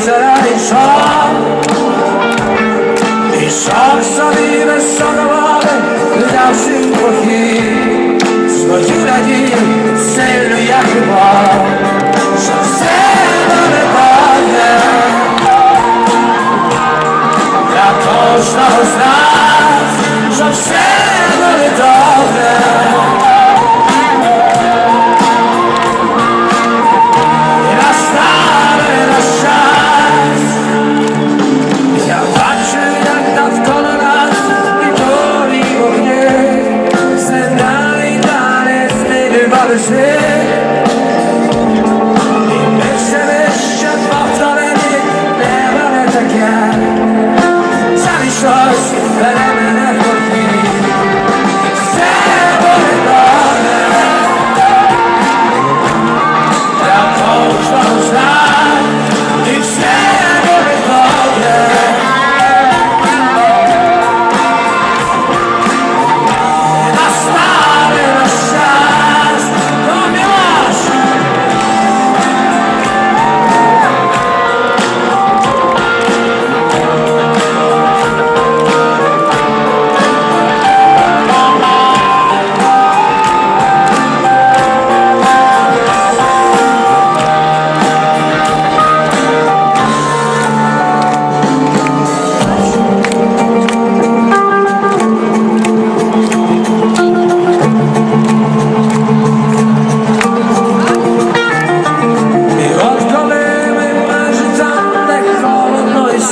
sarà di sol Di sol salire solo vuole Gli darsi un pochino Svogliura di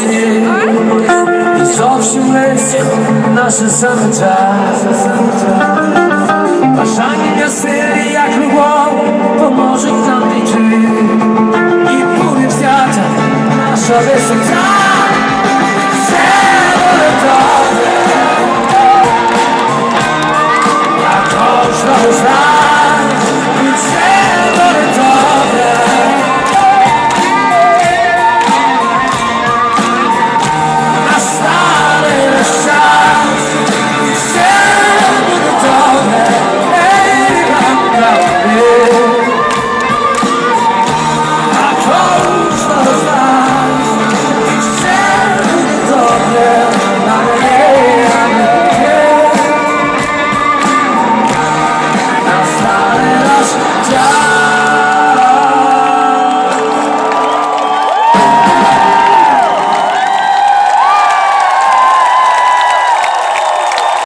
холодно і зовсім близько наше самота. Бажання сили, як любов, поможуть нам дійти, і буде взята наша висота.